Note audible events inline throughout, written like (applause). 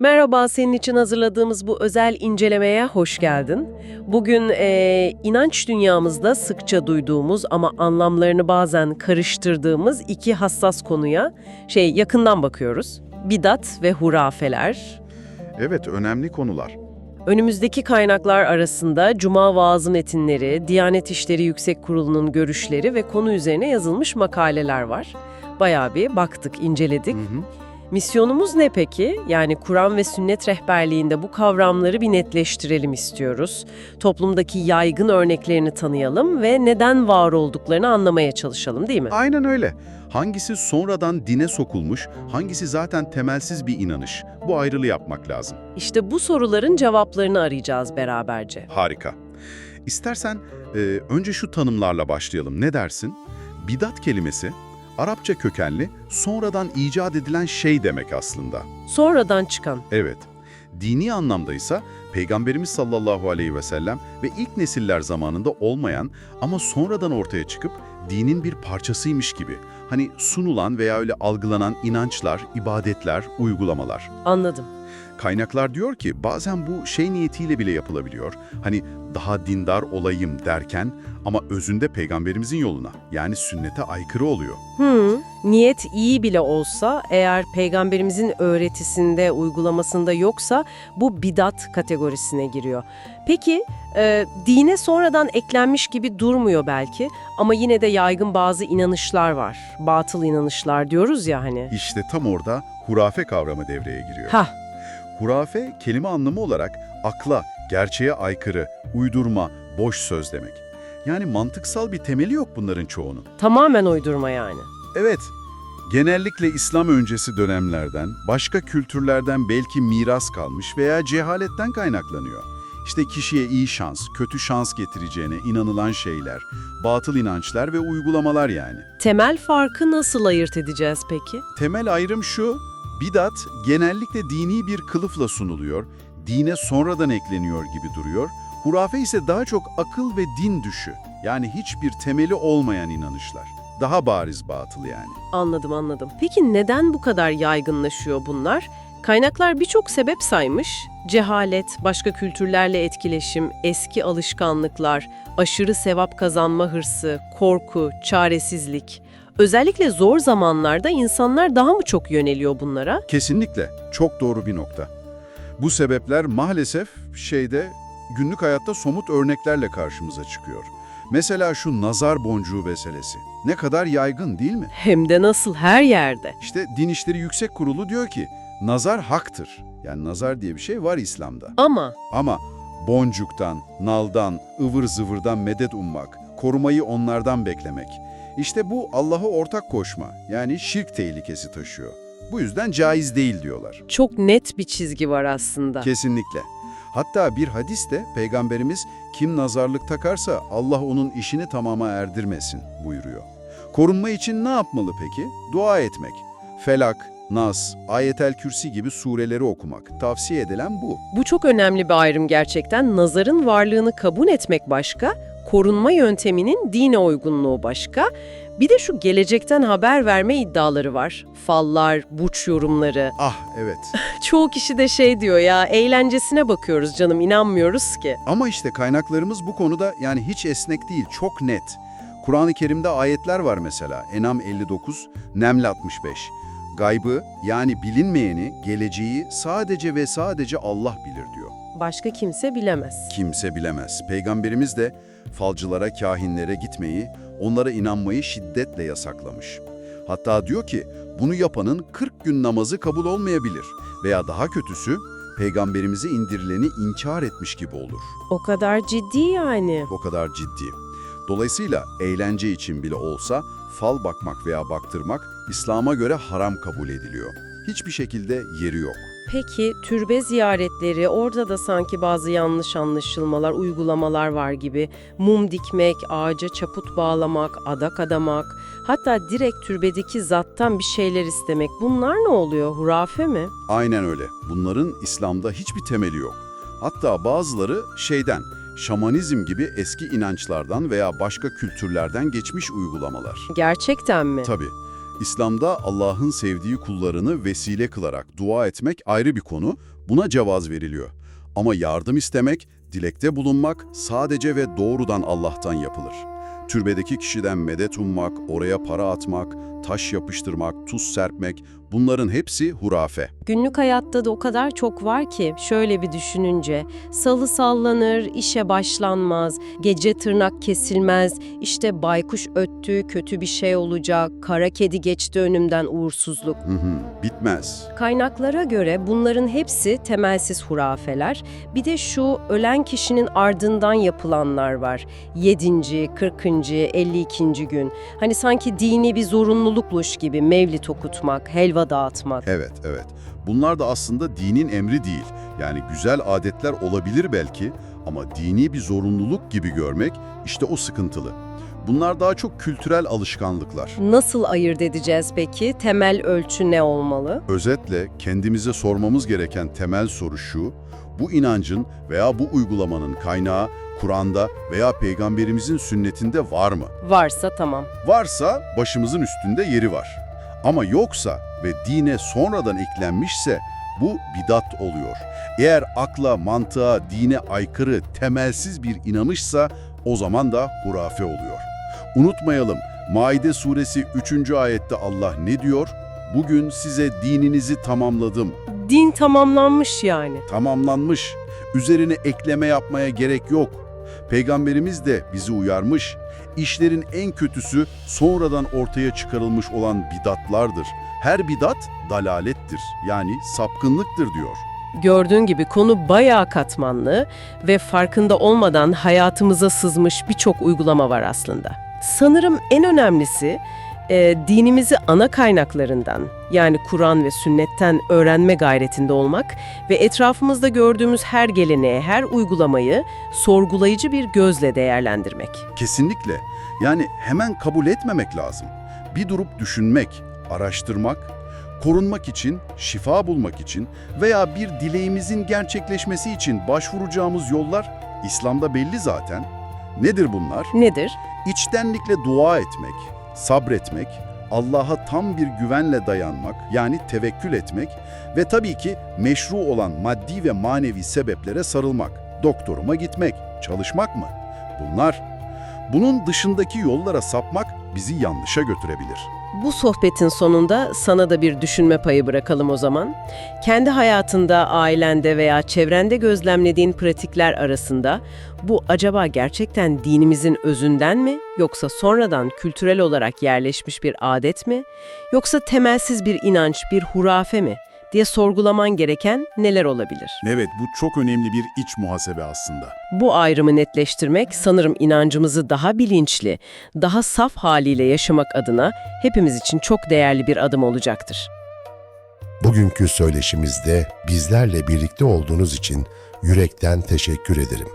Merhaba, senin için hazırladığımız bu özel incelemeye hoş geldin. Bugün eee, inanç dünyamızda sıkça duyduğumuz ama anlamlarını bazen karıştırdığımız iki hassas konuya şey yakından bakıyoruz. Bidat ve hurafeler. Evet, önemli konular. Önümüzdeki kaynaklar arasında Cuma vaazı metinleri, Diyanet İşleri Yüksek Kurulu'nun görüşleri ve konu üzerine yazılmış makaleler var. Bayağı bir baktık, inceledik. Hı hı. Misyonumuz ne peki? Yani Kur'an ve sünnet rehberliğinde bu kavramları bir netleştirelim istiyoruz. Toplumdaki yaygın örneklerini tanıyalım ve neden var olduklarını anlamaya çalışalım değil mi? Aynen öyle. Hangisi sonradan dine sokulmuş, hangisi zaten temelsiz bir inanış. Bu ayrılığı yapmak lazım. İşte bu soruların cevaplarını arayacağız beraberce. Harika. İstersen e, önce şu tanımlarla başlayalım. Ne dersin? Bidat kelimesi, Arapça kökenli, sonradan icat edilen şey demek aslında. Sonradan çıkan. Evet. Dini anlamda ise Peygamberimiz sallallahu aleyhi ve sellem ve ilk nesiller zamanında olmayan ama sonradan ortaya çıkıp dinin bir parçasıymış gibi. Hani sunulan veya öyle algılanan inançlar, ibadetler, uygulamalar. Anladım. Kaynaklar diyor ki bazen bu şey niyetiyle bile yapılabiliyor. Hani daha dindar olayım derken ama özünde peygamberimizin yoluna yani sünnete aykırı oluyor. Hı, niyet iyi bile olsa eğer peygamberimizin öğretisinde, uygulamasında yoksa bu bidat kategorisine giriyor. Peki e, dine sonradan eklenmiş gibi durmuyor belki ama yine de yaygın bazı inanışlar var. Batıl inanışlar diyoruz ya hani. İşte tam orada hurafe kavramı devreye giriyor. Hah, Hurafe kelime anlamı olarak akla, gerçeğe aykırı, uydurma, boş söz demek. Yani mantıksal bir temeli yok bunların çoğunun. tamamen uydurma yani. Evet, genellikle İslam öncesi dönemlerden, başka kültürlerden belki miras kalmış veya cehaletten kaynaklanıyor. İşte kişiye iyi şans, kötü şans getireceğine inanılan şeyler, batıl inançlar ve uygulamalar yani. Temel farkı nasıl ayırt edeceğiz peki? Temel ayrım şu, bidat genellikle dini bir kılıfla sunuluyor, dine sonradan ekleniyor gibi duruyor. Hurafe ise daha çok akıl ve din düşü, yani hiçbir temeli olmayan inanışlar. Daha bariz batıl yani. Anladım anladım. Peki neden bu kadar yaygınlaşıyor bunlar? Kaynaklar birçok sebep saymış. Cehalet, başka kültürlerle etkileşim, eski alışkanlıklar, aşırı sevap kazanma hırsı, korku, çaresizlik. Özellikle zor zamanlarda insanlar daha mı çok yöneliyor bunlara? Kesinlikle, çok doğru bir nokta. Bu sebepler maalesef şeyde günlük hayatta somut örneklerle karşımıza çıkıyor. Mesela şu nazar boncuğu meselesi. Ne kadar yaygın değil mi? Hem de nasıl her yerde. İşte Din İşleri Yüksek Kurulu diyor ki, nazar haktır. Yani nazar diye bir şey var İslam'da. Ama Ama boncuktan, naldan, ıvır zıvırdan medet ummak, korumayı onlardan beklemek. İşte bu Allah'a ortak koşma, yani şirk tehlikesi taşıyor. Bu yüzden caiz değil diyorlar. çok net bir çizgi var aslında. Kesinlikle. Hatta bir hadiste Peygamberimiz kim nazarlık takarsa Allah onun işini tamama erdirmesin buyuruyor. Korunma için ne yapmalı peki? Dua etmek. Felak, Nas, Ayetel Kürsi gibi sureleri okumak. Tavsiye edilen bu. Bu çok önemli bir ayrım gerçekten. Nazarın varlığını kabul etmek başka, korunma yönteminin dine uygunluğu başka. Bir de şu gelecekten haber verme iddiaları var. Fallar, burç yorumları. (laughs) Ah evet. Çoğu kişi de şey diyor ya, eğlencesine bakıyoruz canım, inanmıyoruz ki. Ama işte kaynaklarımız bu konuda yani hiç esnek değil, çok net. Kur'an-ı Kerim'de ayetler var mesela. Enam 59, Neml 65. Gaybı yani bilinmeyeni, geleceği sadece ve sadece Allah bilir diyor. Başka kimse bilemez. Kimse bilemez. Peygamberimiz de falcılara, kahinlere gitmeyi, onlara inanmayı şiddetle yasaklamış. Hatta diyor ki bunu yapanın 40 gün namazı kabul olmayabilir veya daha kötüsü peygamberimize indirileni inkar etmiş gibi olur. O kadar ciddi yani. O kadar ciddi. Dolayısıyla eğlence için bile olsa fal bakmak veya baktırmak İslam'a göre haram kabul ediliyor. Hiçbir şekilde yeri yok. Peki türbe ziyaretleri, orada da sanki bazı yanlış anlaşılmalar, uygulamalar var gibi. Mum dikmek, ağaca çaput bağlamak, adak adamak, hatta direkt türbedeki zattan bir şeyler istemek. Bunlar ne oluyor? Hurafe mi? Aynen öyle. Bunların İslam'da hiçbir temeli yok. Hatta bazıları şeyden, şamanizm gibi eski inançlardan veya başka kültürlerden geçmiş uygulamalar. Gerçekten mi? Tabii. İslam'da Allah'ın sevdiği kullarını vesile kılarak dua etmek ayrı bir konu, buna cevaz veriliyor. Ama yardım istemek, dilekte bulunmak sadece ve doğrudan Allah'tan yapılır. Türbedeki kişiden medet ummak, oraya para atmak, taş yapıştırmak, tuz serpmek bunların hepsi hurafe. Günlük hayatta da o kadar çok var ki şöyle bir düşününce salı sallanır, işe başlanmaz, gece tırnak kesilmez, işte baykuş öttü, kötü bir şey olacak, kara kedi geçti önümden uğursuzluk. Hı hı, bitmez. Kaynaklara göre bunların hepsi temelsiz hurafeler. Bir de şu ölen kişinin ardından yapılanlar var. 7. 40. 52. gün. Hani sanki dini bir zorunlulukmuş gibi mevlit okutmak, helva dağıtmak. Evet, evet. Bunlar da aslında dinin emri değil. Yani güzel adetler olabilir belki ama dini bir zorunluluk gibi görmek işte o sıkıntılı. Bunlar daha çok kültürel alışkanlıklar. Nasıl ayırt edeceğiz peki? Temel ölçü ne olmalı? Özetle kendimize sormamız gereken temel soru şu, bu inancın veya bu uygulamanın kaynağı Kur'an'da veya Peygamberimizin sünnetinde var mı? Varsa tamam. Varsa başımızın üstünde yeri var. Ama yoksa ve dine sonradan eklenmişse bu bidat oluyor. Eğer akla, mantığa, dine aykırı, temelsiz bir inanışsa o zaman da hurafe oluyor. Unutmayalım, Maide suresi 3. ayette Allah ne diyor? Bugün size dininizi tamamladım. Din tamamlanmış yani. Tamamlanmış. Üzerine ekleme yapmaya gerek yok. Peygamberimiz de bizi uyarmış. İşlerin en kötüsü sonradan ortaya çıkarılmış olan bidatlardır. Her bidat dalalettir. Yani sapkınlıktır diyor. Gördüğün gibi konu bayağı katmanlı ve farkında olmadan hayatımıza sızmış birçok uygulama var aslında. Sanırım en önemlisi e, dinimizi ana kaynaklarından yani Kur'an ve sünnetten öğrenme gayretinde olmak ve etrafımızda gördüğümüz her geleneğe, her uygulamayı sorgulayıcı bir gözle değerlendirmek. Kesinlikle. Yani hemen kabul etmemek lazım. Bir durup düşünmek, araştırmak, korunmak için, şifa bulmak için veya bir dileğimizin gerçekleşmesi için başvuracağımız yollar İslam'da belli zaten. Nedir bunlar? Nedir? İçtenlikle dua etmek, sabretmek, Allah'a tam bir güvenle dayanmak yani tevekkül etmek ve tabii ki meşru olan maddi ve manevi sebeplere sarılmak, doktoruma gitmek, çalışmak mı? Bunlar, bunun dışındaki yollara sapmak bizi yanlışa götürebilir. Bu sohbetin sonunda sana da bir düşünme payı bırakalım o zaman. Kendi hayatında, ailende veya çevrende gözlemlediğin pratikler arasında bu acaba gerçekten dinimizin özünden mi yoksa sonradan kültürel olarak yerleşmiş bir adet mi yoksa temelsiz bir inanç, bir hurafe mi diye sorgulaman gereken neler olabilir? Evet bu çok önemli bir iç muhasebe aslında. Bu ayrımı netleştirmek sanırım inancımızı daha bilinçli, daha saf haliyle yaşamak adına hepimiz için çok değerli bir adım olacaktır. Bugünkü söyleşimizde bizlerle birlikte olduğunuz için yürekten teşekkür ederim.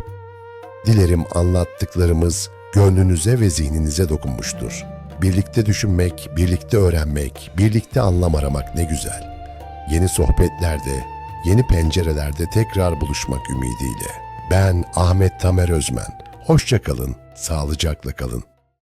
Dilerim anlattıklarımız gönlünüze ve zihninize dokunmuştur. Birlikte düşünmek, birlikte öğrenmek, birlikte anlam aramak ne güzel. Yeni sohbetlerde, yeni pencerelerde tekrar buluşmak ümidiyle. Ben Ahmet Tamer Özmen. Hoşça kalın, sağlıcakla kalın.